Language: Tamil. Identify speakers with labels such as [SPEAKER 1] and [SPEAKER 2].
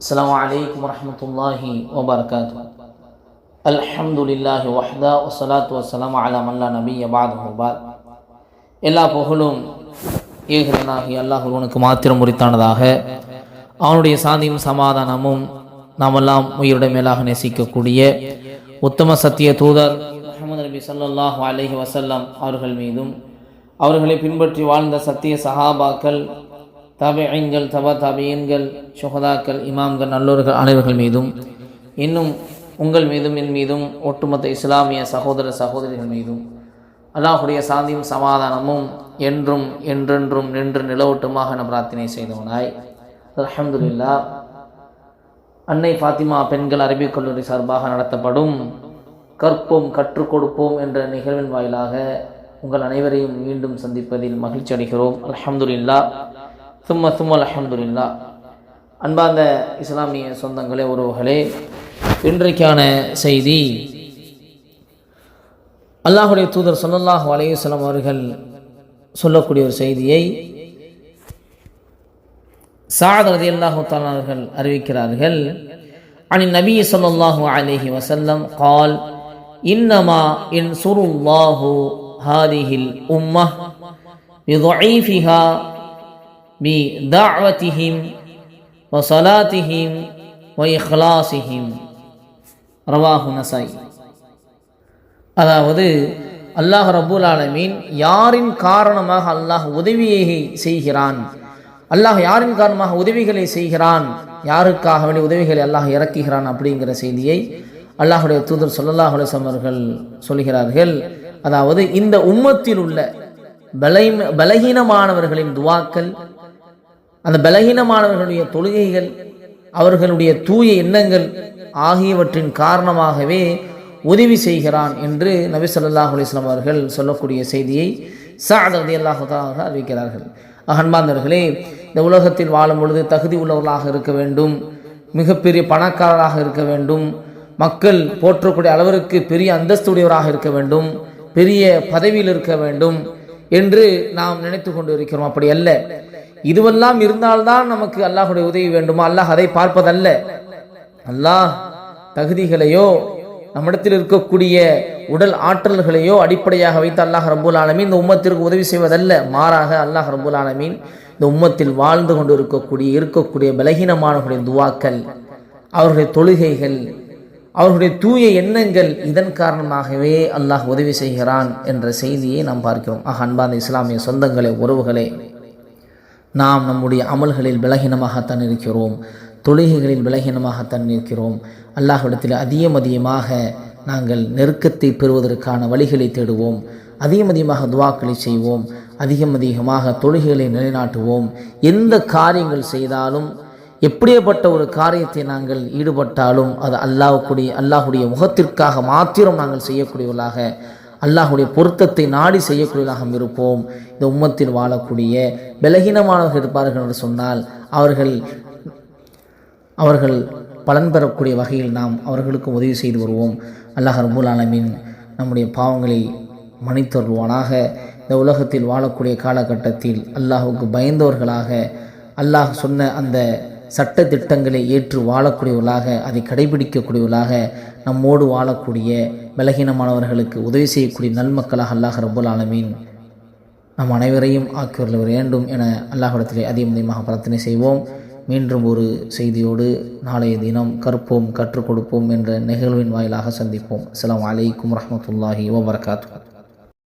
[SPEAKER 1] السلام عليكم ورحمة الله وبركاته الحمد لله وحده والصلاة والسلام على من لا نبي بعده بعد எல்லா புகழும் ஏகனாகி அல்லாஹ் ஒருவனுக்கு மாத்திரம் உரித்தானதாக அவனுடைய சாந்தியும் சமாதானமும் நாமெல்லாம் உயிருடைய மேலாக நேசிக்கக்கூடிய உத்தம சத்திய தூதர் முகமது நபி ஸல்லல்லாஹு அலைஹி வஸல்லம் அவர்கள் மீதும் அவர்களை பின்பற்றி வாழ்ந்த சத்திய சஹாபாக்கள் தபைங்கள் தபா தபையன்கள் சுகதாக்கள் இமாம்கள் நல்லோர்கள் அனைவர்கள் மீதும் இன்னும் உங்கள் மீதும் என் மீதும் ஒட்டுமொத்த இஸ்லாமிய சகோதர சகோதரிகள் மீதும் அல்லாஹுடைய சாந்தியும் சமாதானமும் என்றும் என்றென்றும் நின்று நிலவட்டுமாக என பிரார்த்தனை செய்தவனாய். அலமதுல்லா அன்னை ஃபாத்திமா பெண்கள் அரபிக் கல்லூரி சார்பாக நடத்தப்படும் கற்போம் கற்றுக் கொடுப்போம் என்ற நிகழ்வின் வாயிலாக உங்கள் அனைவரையும் மீண்டும் சந்திப்பதில் மகிழ்ச்சி அடைகிறோம். அலமதுல்லா சும்மா சும்மா அலமதுல்லா அன்பார்ந்த இஸ்லாமிய சொந்தங்களே உறவுகளே இன்றைக்கான செய்தி அல்லாஹுடைய தூதர் சொல்லல்லாஹ் அலையுஸ்லாம் அவர்கள் சொல்லக்கூடிய ஒரு செய்தியை சாத் ரதி அல்லாஹு அறிவிக்கிறார்கள். அணி நபி சொல்லாஹு அலிஹி வசல்லம் கால் இன்னமா இன் சுருல்லாஹு ஹாதிஹில் உம்மஹ் யுதைஃபிஹா بدعوتهم وصلاتهم وإخلاصهم رواه نسائي அதாவது அல்லாஹ் ரபுல் ஆலமீன் யாரின் காரணமாக அல்லாஹ் உதவியை செய்கிறான் அல்லாஹ் யாரின் காரணமாக உதவிகளை செய்கிறான் யாருக்காக வேண்டிய உதவிகளை அல்லாஹ் இறக்குகிறான் அப்படிங்கிற செய்தியை அல்லாஹுடைய தூதர் சொல்லல்லாஹ் அலுவலம் அவர்கள் சொல்கிறார்கள் அதாவது இந்த உம்மத்தில் உள்ள பலை பலகீனமானவர்களின் துவாக்கள் அந்த பலகீனமானவர்களுடைய தொழுகைகள் அவர்களுடைய தூய எண்ணங்கள் ஆகியவற்றின் காரணமாகவே உதவி செய்கிறான் என்று நபி சொல்லாஹ் அலிஸ்லாம் அவர்கள் சொல்லக்கூடிய செய்தியை சாத் ரதி அல்லாஹாக அறிவிக்கிறார்கள். அகன்பாந்தர்களே இந்த உலகத்தில் வாழும் பொழுது தகுதி உள்ளவர்களாக இருக்க வேண்டும் மிகப்பெரிய பணக்காரராக இருக்க வேண்டும் மக்கள் போற்றக்கூடிய அளவிற்கு பெரிய அந்தஸ்துடையவராக இருக்க வேண்டும் பெரிய பதவியில் இருக்க வேண்டும் என்று நாம் நினைத்து கொண்டு இருக்கிறோம். அப்படி அல்ல. இதுவெல்லாம் இருந்தால்தான் நமக்கு அல்லாஹுடைய உதவி வேண்டுமா? அல்லாஹ் அதை பார்ப்பதல்ல. அல்லாஹ் தகுதிகளையோ நம்மிடத்தில் இருக்கக்கூடிய உடல் ஆற்றல்களையோ அடிப்படையாக வைத்து அல்லாஹ் ரபுல் ஆலமீன் இந்த உம்மத்திற்கு உதவி செய்வதல்ல. மாறாக அல்லாஹ் ரபுல் ஆலமீன் இந்த உம்மத்தில் வாழ்ந்து கொண்டு இருக்கக்கூடிய இருக்கக்கூடிய பலகீனமானவர்களுடைய துவாக்கள் அவர்களுடைய தொழுகைகள் அவர்களுடைய தூய எண்ணங்கள் இதன் காரணமாகவே அல்லாஹ் உதவி செய்கிறான் என்ற செய்தியை நாம் பார்க்கிறோம். ஆக அன்பாந்த இஸ்லாமிய சொந்தங்களே உறவுகளே நாம் நம்முடைய அமல்களில் விலகினமாகத்தான் இருக்கிறோம். தொழுகைகளில் விலகினமாகத்தான் இருக்கிறோம். அல்லாஹ்விடத்தில் அதிகம் அதிகமாக நாங்கள் நெருக்கத்தை பெறுவதற்கான வழிகளை தேடுவோம். அதிகம் அதிகமாக துவாக்களை செய்வோம். அதிகம் அதிகமாக தொழுகைகளை நிலைநாட்டுவோம். எந்த காரியங்கள் செய்தாலும் எப்படியப்பட்ட ஒரு காரியத்தை நாங்கள் ஈடுபட்டாலும் அது அல்லாஹுடைய அல்லாஹுடைய முகத்திற்காக மாத்திரம் நாங்கள் செய்யக்கூடியவர்களாக அல்லாஹுடைய பொருத்தத்தை நாடி செய்யக்கூடியவர்களாக இருப்போம். இந்த உம்மத்தில் வாழக்கூடிய பலகீனமானவர்கள் இருப்பார்கள் என்று சொன்னால் அவர்கள் அவர்கள் பலன் பெறக்கூடிய வகையில் நாம் அவர்களுக்கு உதவி செய்து வருவோம். அல்லாஹ் ரபுல் ஆலமின் நம்முடைய பாவங்களை மன்னித்தருள்வானாக. இந்த உலகத்தில் வாழக்கூடிய காலகட்டத்தில் அல்லாஹுக்கு பயந்தவர்களாக அல்லாஹ் சொன்ன அந்த சட்ட திட்டங்களை ஏற்று வாழக்கூடியவர்களாக அதை கடைபிடிக்கக்கூடியவர்களாக நம்மோடு வாழக்கூடிய பலகீனமானவர்களுக்கு உதவி செய்யக்கூடிய நல்மக்களாக அல்லாஹ் ரபுல் ஆலமீன் நம் அனைவரையும் ஆக்கியுள்ள வேண்டும் என அல்லாஹிடத்திலே அதிகம் அதிகமாக பிரார்த்தனை செய்வோம். மீண்டும் ஒரு செய்தியோடு நாளைய தினம் கற்போம் கற்றுக் கொடுப்போம் என்ற நிகழ்வின் வாயிலாக சந்திப்போம். அஸ்லாம் வலைக்கம் வரமத்துல்லாஹி வபர்காத்து